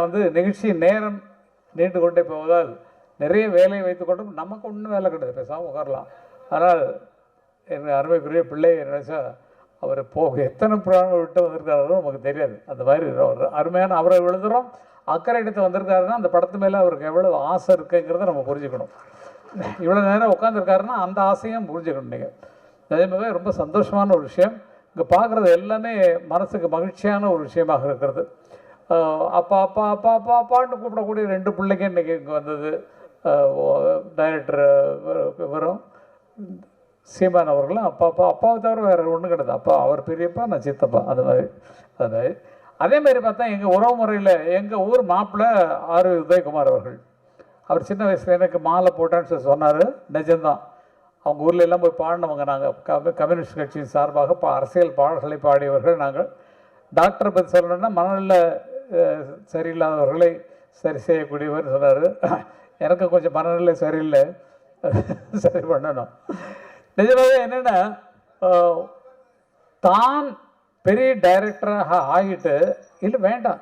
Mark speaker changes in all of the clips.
Speaker 1: வந்து நிகழ்ச்சி நேரம் நீண்டு கொண்டே போவதால் நிறைய வேலையை வைத்துக்கொண்டும் நமக்கு ஒன்றும் வேலை கிடையாது பேசாமல் உட்காரலாம். ஆனால் என் அருமைக்குரிய பிள்ளை நினைச்சா அவர் போக எத்தனை புராணங்கள் விட்டு வந்திருக்காரோ நமக்கு தெரியாது. அந்த மாதிரி ஒரு அருமையான அவரை எழுதுகிறோம் அக்கறை எடுத்து வந்திருக்காருன்னா அந்த படத்து மேலே அவருக்கு எவ்வளோ ஆசை இருக்குங்கிறத நம்ம புரிஞ்சுக்கணும். இவ்வளோ நேரம் உட்காந்துருக்காருன்னா அந்த ஆசையும் புரிஞ்சுக்கணும் நீங்கள் நிஜமாவே ரொம்ப சந்தோஷமான ஒரு விஷயம். இங்கே பார்க்குறது எல்லாமே மனசுக்கு மகிழ்ச்சியான ஒரு விஷயமாக இருக்கிறது. அப்பா அப்பா அப்பா அப்பா அப்பான்னு கூப்பிடக்கூடிய ரெண்டு பிள்ளைங்க இன்றைக்கி இங்கே வந்தது. டைரக்டர் வரும். சீமான் அவர்களும் அப்பா அப்பா அப்பாவை தவிர வேறு ஒன்றும் கிடையாது. அப்பா அவர் பெரியப்பா நான் சித்தப்பா. அது மாதிரி அது மாதிரி. அதே மாதிரி பார்த்தா எங்கள் உறவு முறையில் எங்கள் ஊர் மாப்பிள்ளை ஆர் உதயகுமார் அவர்கள். அவர் சின்ன வயசில் எனக்கு மாலை போட்டான்னு சொல்லி சொன்னார். நிஜம்தான். அவங்க ஊரில் எல்லாம் போய் பாடினவங்க நாங்கள் கம்யூனிஸ்ட் கட்சியின் சார்பாக பா அரசியல் பாடல்களை பாடியவர்கள் நாங்கள். டாக்டரை பற்றி சொல்லணும்னா மனநல சரியில்லாதவர்களை சரி செய்யக்கூடியவர் சொன்னார். எனக்கு கொஞ்சம் மனநிலை சரியில்லை. சரி பண்ணணும். நிஜமாவே என்னென்னா தான் பெரிய டைரக்டராக ஆகிட்டு இல்லை வேண்டாம்.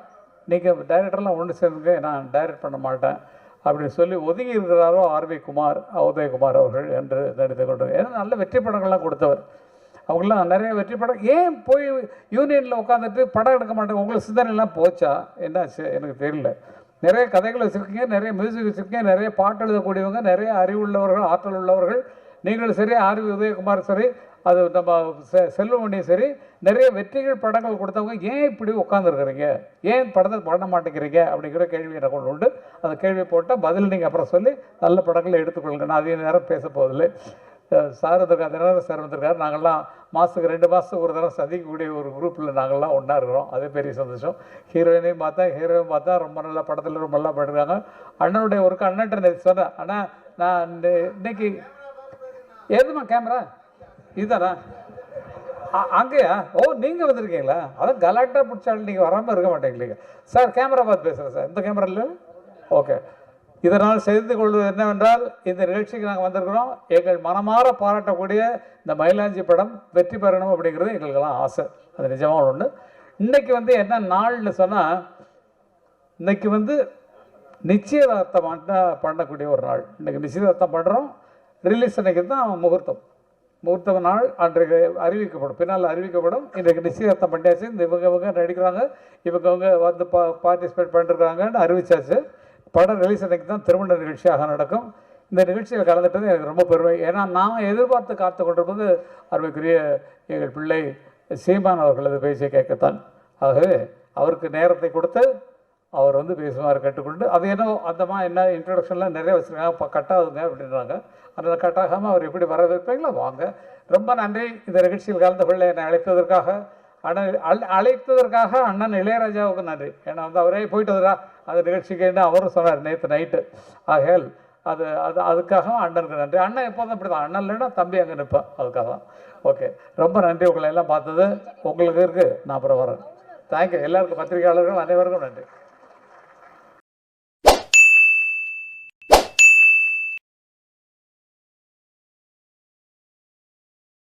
Speaker 1: நீங்கள் டைரக்டர்லாம் ஒன்று சேர்ந்துங்க நான் டைரக்ட் பண்ண மாட்டேன். அப்படின்னு சொல்லி ஒதுங்கி இருக்கிறாரோ ஆர்வி குமார் உதயகுமார் அவர்கள் என்று நினைத்து கொண்டு ஏன்னா நல்ல வெற்றி படங்கள்லாம் கொடுத்தவர். அவங்களாம் நிறைய வெற்றி படம் ஏன் போய் யூனியனில் உட்காந்துட்டு படம் எடுக்க மாட்டாங்க உங்களுக்கு சிந்தனைலாம் போச்சா? என்னாச்சு? எனக்கு தெரியல. நிறைய கதைகள் வச்சுருக்கீங்க நிறைய மியூசிக் வச்சுருக்கீங்க நிறைய பாட்டு எழுதக்கூடியவங்க நிறைய அறிவுள்ளவர்கள் ஆற்றல் உள்ளவர்கள். நீங்களும் சரி ஆர்வி உதயகுமார் சரி அது நம்ம செ செல்வமணியும் சரி நிறைய வெற்றிகள் படங்கள் கொடுத்தவங்க ஏன் இப்படி உட்காந்துருக்குறீங்க ஏன் படத்தை பண்ண மாட்டேங்கிறீங்க? அப்படிங்கிற கேள்வி எனக்கு ஒன்று உண்டு. அந்த கேள்வி போட்டால் பதில் நீங்கள் அப்புறம் சொல்லி நல்ல படங்களை எடுத்துக்கொள்ளுங்க. நான் அதிக நேரம் பேச போதில்லை சார் வந்திருக்கார் சார் வந்திருக்காரு. நாங்கள்லாம் மாதத்துக்கு ரெண்டு மாதத்துக்கு ஒரு தடவை சந்திக்கக்கூடிய ஒரு குரூப்பில் நாங்கள்லாம் ஒன்றா இருக்கிறோம். அதே பெரிய சந்தோஷம். ஹீரோயினையும் பார்த்தா ஹீரோயின் பார்த்தா ரொம்ப நல்ல படத்தில் ரொம்ப நல்லா பண்ணிருக்காங்க. அண்ணனுடைய ஒர்க்கு அண்ணன்ட்ட நேற்று சொன்னேன். அண்ணா நான் இன்னைக்கு ஏதுமா கேமரா இதுதானா அ- அங்கேயா? ஓ நீங்கள் வந்திருக்கீங்களா? அதான் கலாட்டாக பிடிச்சாலும் நீங்கள் வராமல் இருக்க மாட்டேங்கிறீங்க சார் கேமரா பார்த்து பேசுகிறேன் சார். இந்த கேமரா இல்லை ஓகே. இதனால் செய்து கொள்வது என்னவென்றால் இந்த நிகழ்ச்சிக்கு நாங்கள் வந்திருக்கிறோம். எங்கள் மனமாற பாராட்டக்கூடிய இந்த மயிலாஞ்சி படம் வெற்றி பெறணும் அப்படிங்கிறது எங்களுக்கெல்லாம் ஆசை. அது நிஜமாக ஒன்று இன்னைக்கு வந்து என்ன நாள்னு சொன்னால் இன்னைக்கு வந்து நிச்சயதார்த்தம் பண்ணக்கூடிய ஒரு நாள். இன்றைக்கி நிச்சயதார்த்தம் பண்ணுறோம் ரிலீஸ் அன்னைக்கு தான் முகூர்த்தம். முகூர்த்த நாள் அன்றைக்கு அறிவிக்கப்படும். பின்னால் அறிவிக்கப்படும். இன்றைக்கு நிச்சயதார்த்தம் பண்ணியாச்சு. இந்த இவங்க இவங்க நடிக்கிறாங்க. இவங்க இவங்க வந்து பா பார்ட்டிசிபேட் பண்ணிருக்காங்கன்னு அறிவிச்சாச்சு. படம் ரிலீஸ் அன்றைக்கு தான் திருமண நிகழ்ச்சியாக நடக்கும். இந்த நிகழ்ச்சியில் கலந்துட்டது எனக்கு ரொம்ப பெருமை. ஏன்னா நான் எதிர்பார்த்து காத்து கொண்டிருப்பது அருமைக்குரிய எங்கள் பிள்ளை சீமான் அவர்களது பேச்சை கேட்கத்தான். ஆகவே அவருக்கு நேரத்தை கொடுத்து அவர் வந்து பேசுமாறு கேட்டுக்கொண்டு அது என்ன அந்தமா என்ன இன்ட்ரடக்ஷன்லாம் நிறைய வச்சுருக்காங்க இப்போ கட்டாதுங்க அப்படின்றாங்க. அதனால் கட்டாகாமல் அவர் எப்படி வரவேற்பீங்களோ வாங்க. ரொம்ப நன்றி. இந்த நிகழ்ச்சியில் கலந்து கொள்ள என்னை அழைத்ததற்காக. அண்ணன் அழை அழைத்ததற்காக அண்ணன் இளையராஜாவுக்கு நன்றி. ஏன்னா வந்து அவரே போயிட்டு வரா அந்த நிகழ்ச்சிக்குன்னு அவரும் சொன்னார் நேற்று நைட்டு ஆகையால் அது அது அதுக்காக அண்ணனுக்கு நன்றி. அண்ணன் எப்போதும் அப்படி தான் அண்ணன் இல்லைன்னா தம்பி அங்கே நிற்பேன். அதுக்காக. தான் ஓகே. ரொம்ப நன்றி. உங்களை எல்லாம் பார்த்தது. உங்களுக்கு இருக்குது நான் அப்புறம் வரேன். தேங்க்யூ எல்லாருக்கும் பத்திரிகையாளர்கள் அனைவருக்கும் நன்றி.